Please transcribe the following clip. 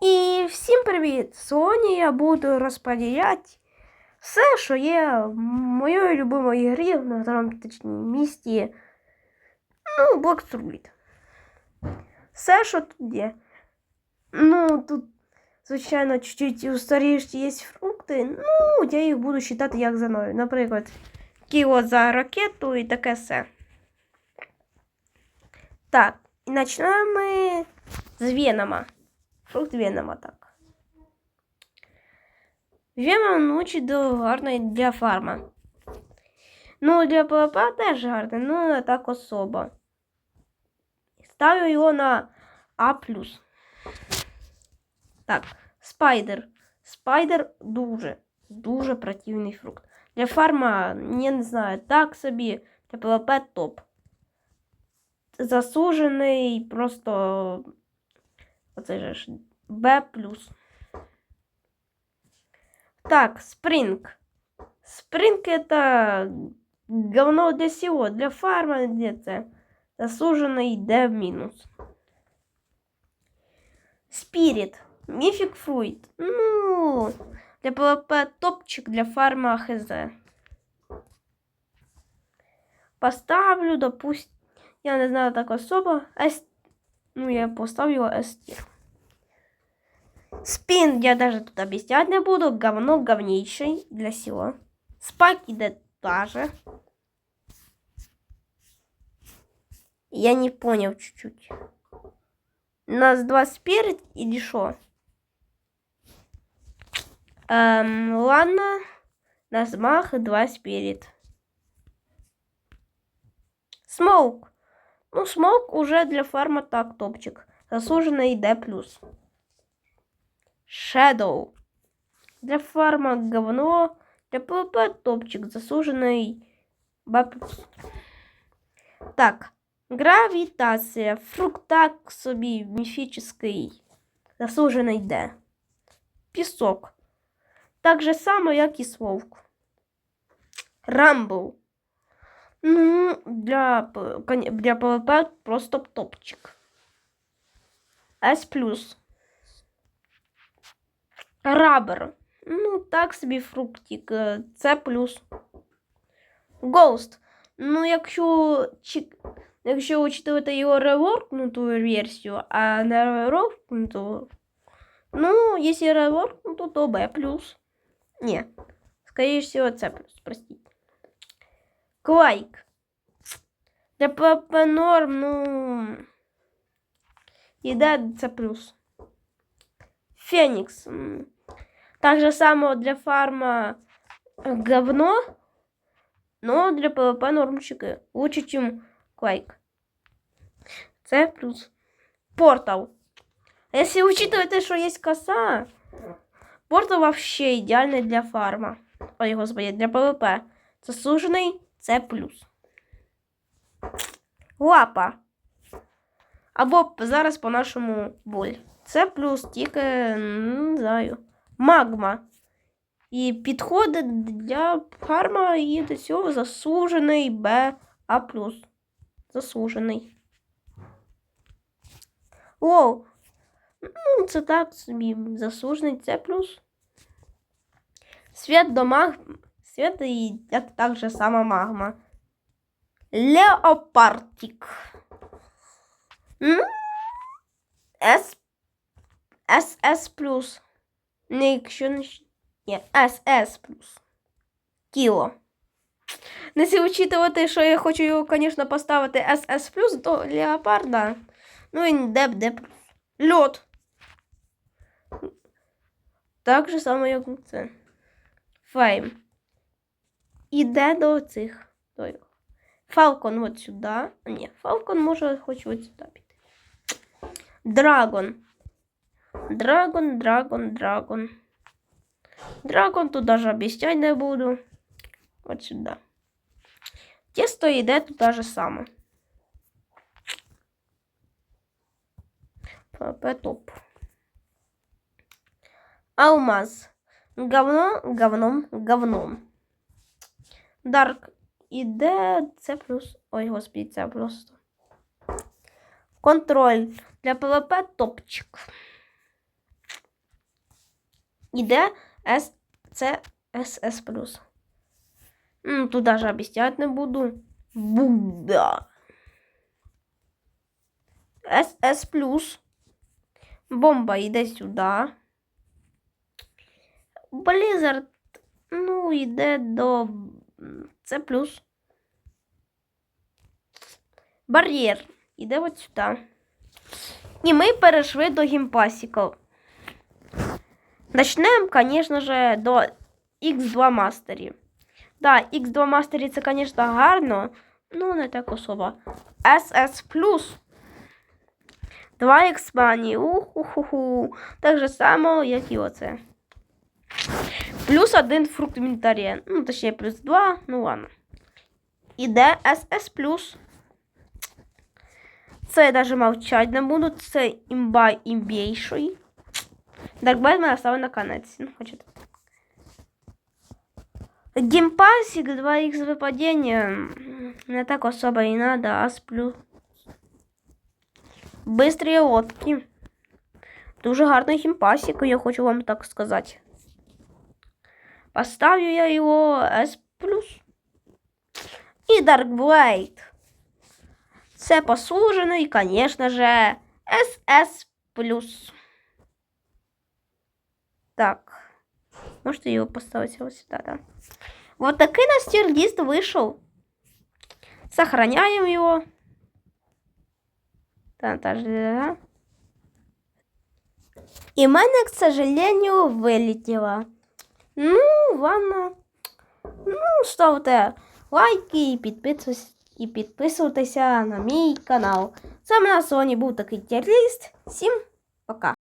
І всім привіт! Сьогодні я буду розподіляти все, що є в моїй любимої грі в романтичній місті. Ну, Roulette. Все, що тут є. Ну, тут, звичайно, чуть-чуть устаріші є фрукти. Ну, я їх буду вважати як за мною. Наприклад, кіло за ракету і таке все. Так, і почнемо ми з Венома. Фрукт Венома, так. Веном ночі до гарний для фарма. Ну, для ПВП теж гарний, ну так особо. Ставлю його на А. Так, спайдер. Спайдер дуже, дуже противний фрукт. Для фарма, я не знаю, так собі, для ПВП топ. Засужений просто. Оце же Б. Так, спринг. Спринг это говно для всего. Для фарма где-то. Засуженный Д минус. Спирит. Мифик фруит. Ну, для ПВП топчик, для фарма ХЗ. Поставлю, допустим, я не знаю так особо. Ну, я поставлю S-тир. Спин я даже тут объяснять не буду. Говно говнейший для сего. Спайк идет даже. Я не понял чуть-чуть. Нас два сперед или что? Эм, ладно. Нас мах и два сперед. Смоук. Ну, смоук уже для фарма так топчик. Заслуженный D+. Shadow. Для фарма говно. Для ПВП топчик. Заслуженный Б+. Так. Гравітація. Фруктак собі міфічний. Заслужений Д. Пісок. Так же само, як і Свовк. Рамбл. Ну, для, для ПВП просто топчик. С+. Рабер. Ну, так собі фруктик. е, С+. Ghost. Ну, якщо, чи- якщо учитувати його реворкнуту версію, а не реворкнуту, ну, якщо реворкнуту, то Б+. Ні. Скоріше всього, С+, простите. Квайк. Для ПП норм, ну. Іде С+. Фенікс. м, Так же само для фарма говно, но для ПВП нормчики. Лучше, чем Quake. Це плюс. Портал. Если учитывать, что есть коса, портал вообще идеальный для фарма. Ой, господи, для ПВП. Заслужений це плюс. Лапа. Або зараз по-нашому боль. Це плюс, тільки не знаю. Магма. І підходить для фарма і до цього заслужений Б А+. Заслужений. Воу. Ну, це так собі заслужений С+. Свят до маг... Свят і як так же сама магма. Леопартик. С. СС плюс. Не, якщо не... Ні, СС плюс. Кіло. Не си учитувати, що я хочу його, звісно, поставити СС плюс до леопарда. Ну і деп де плюс. Льот. Так же само, як це. Фейм. Іде до цих. Фалкон от сюди. Ні, Фалкон може хоч от сюди піти. Драгон. Драгон, драгон, драгон. Драгон тут даже объяснять не буду. Вот сюда. Тесто йде тут даже саме. Топ. Алмаз. Говно, говном, говном. Дарк іде це плюс. Ой, господи, це просто. Контроль. Для ПВП топчик. Іде С, це СС+. Ну, тут даже обіцяти не буду. Буда. СС+. Бомба йде сюди. Blizzard, ну, йде до С+. плюс. Бар'єр іде от сюди. І ми перейшли до гімпасіків. Начнемо, звісно ж, до X2 мастерів. Да, X2 мастері це, звісно, гарно, ну не так особо. SS Два експанії. Уху-ху-ху. Так же само, як і оце. Плюс один фрукт. Ну, точніше, плюс два. Ну ладно. Іде SS Це я навіть мовчать не буду. Це імба імбейший. Даркбайт мене ставив на конець. Ну, хочете. Геймпасик 2х выпадения не так особо и надо, а сплю. Быстрые лодки. Дуже гарний геймпасик, я хочу вам так сказати. Поставлю я його S+. І Darkblade. Це послужений, звісно же, SS+. Так. Можете его поставить вот сюда, да. Вот такой у нас тир-лист вышел. Сохраняем его. Там та же, да. И мене, к сожалению, вылетело. Ну, ладно. Ну, ставте лайки і підписуйтесь, і підписуйтеся на мій канал. Саме на Соні був такий тір-ліст. Всім пока.